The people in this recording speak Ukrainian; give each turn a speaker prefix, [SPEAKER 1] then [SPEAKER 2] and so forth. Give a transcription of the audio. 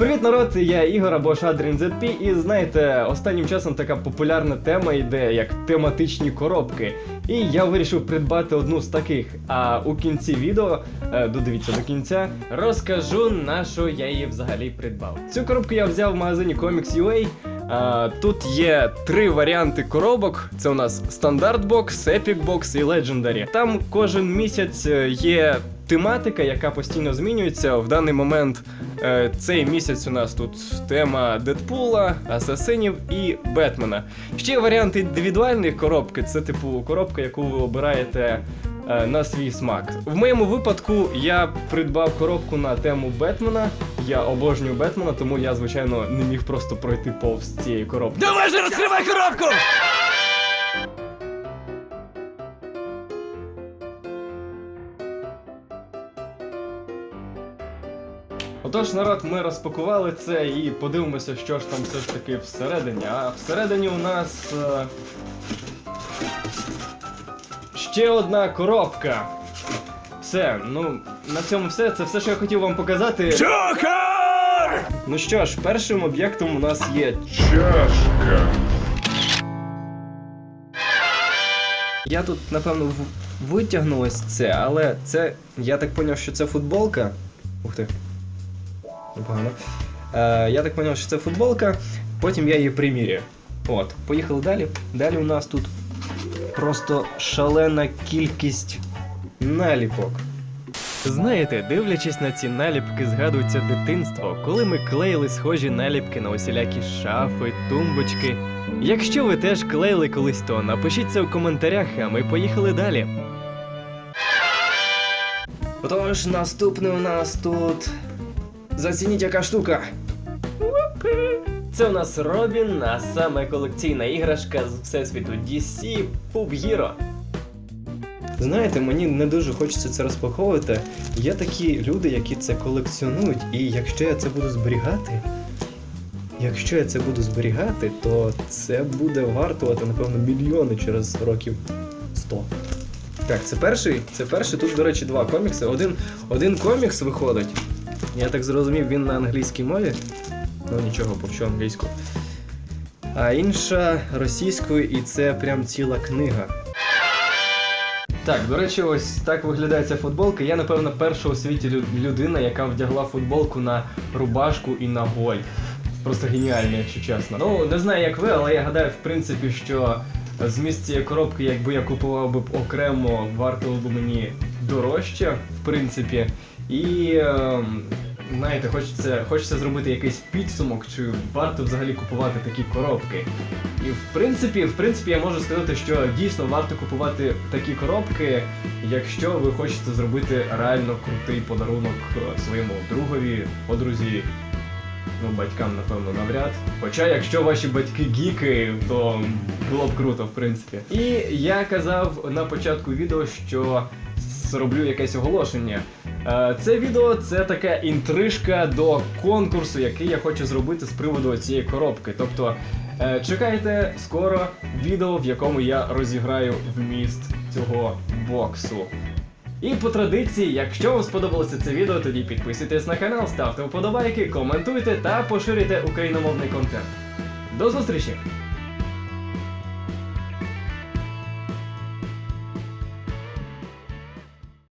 [SPEAKER 1] Привіт, народ! Я Ігор або Шадрін ZP, і знаєте, останнім часом така популярна тема йде як тематичні коробки. І я вирішив придбати одну з таких. А у кінці відео, е, додивіться до кінця, розкажу на що я її взагалі придбав. Цю коробку я взяв в магазині Comics.ua. Тут є три варіанти коробок: це у нас стандарт бокс, Epic бокс і Legendary. Там кожен місяць е, є тематика, яка постійно змінюється. В даний момент е, цей місяць у нас тут тема Дедпула, Асасинів і Бетмена. Ще є варіанти індивідуальних коробки. Це типу коробка, яку ви обираєте. е, На свій смак. В моєму випадку я придбав коробку на тему Бетмена. Я обожнюю Бетмена, тому я, звичайно, не міг просто пройти повз цієї коробки.
[SPEAKER 2] Давай же розкривай коробку!
[SPEAKER 1] Отож, народ, ми розпакували це і подивимося, що ж там все ж таки всередині. А всередині у нас. е, Ще одна коробка. Все, ну, на цьому все. Це все, що я хотів вам показати.
[SPEAKER 2] Джокер!
[SPEAKER 1] Ну що ж, першим об'єктом у нас є.
[SPEAKER 3] Чашка.
[SPEAKER 1] Я тут, напевно, в- витягну ось це, але це. Я так поняв, що це футболка. Ух ти. Непогано. Е, я так поняв, що це футболка, потім я її приміряю. От, поїхали далі. Далі у нас тут просто шалена кількість наліпок. Знаєте, дивлячись на ці наліпки, згадується дитинство, коли ми клеїли схожі наліпки на усілякі шафи, тумбочки. Якщо ви теж клеїли колись, то напишіть це в коментарях, а ми поїхали далі. Отож, наступне у нас тут. Зацініть яка штука. Це у нас Робін, а саме колекційна іграшка з всесвіту DC Pub Hero. Знаєте, мені не дуже хочеться це розпаковувати. Є такі люди, які це колекціонують, і якщо я це буду зберігати, якщо я це буду зберігати, то це буде вартувати, напевно, мільйони через років 100. Так, це перший. Це перший. Тут, до речі, два комікси. Один, один комікс виходить. Я так зрозумів, він на англійській мові. Ну нічого, повчу англійську. А інша російською, і це прям ціла книга. Так, до речі, ось так виглядає ця футболка. Я, напевно, перша у світі людина, яка вдягла футболку на рубашку і на гольф. Просто геніально, якщо чесно. Ну, не знаю, як ви, але я гадаю, в принципі, що зміст цієї коробки, якби я купував би б окремо, вартував би мені дорожче, в принципі. І ем, знаєте, хочеться, хочеться зробити якийсь підсумок, чи варто взагалі купувати такі коробки. І в принципі, в принципі, я можу сказати, що дійсно варто купувати такі коробки, якщо ви хочете зробити реально крутий подарунок е, своєму другові, подрузі. Ну, батькам, напевно, навряд. Хоча, якщо ваші батьки гіки, то було б круто, в принципі. І я казав на початку відео, що зроблю якесь оголошення. Е, Це відео це така інтрижка до конкурсу, який я хочу зробити з приводу цієї коробки. Тобто, е, чекайте скоро відео, в якому я розіграю вміст цього боксу. І по традиції, якщо вам сподобалося це відео, тоді підписуйтесь на канал, ставте вподобайки, коментуйте та поширюйте україномовний контент. До зустрічі!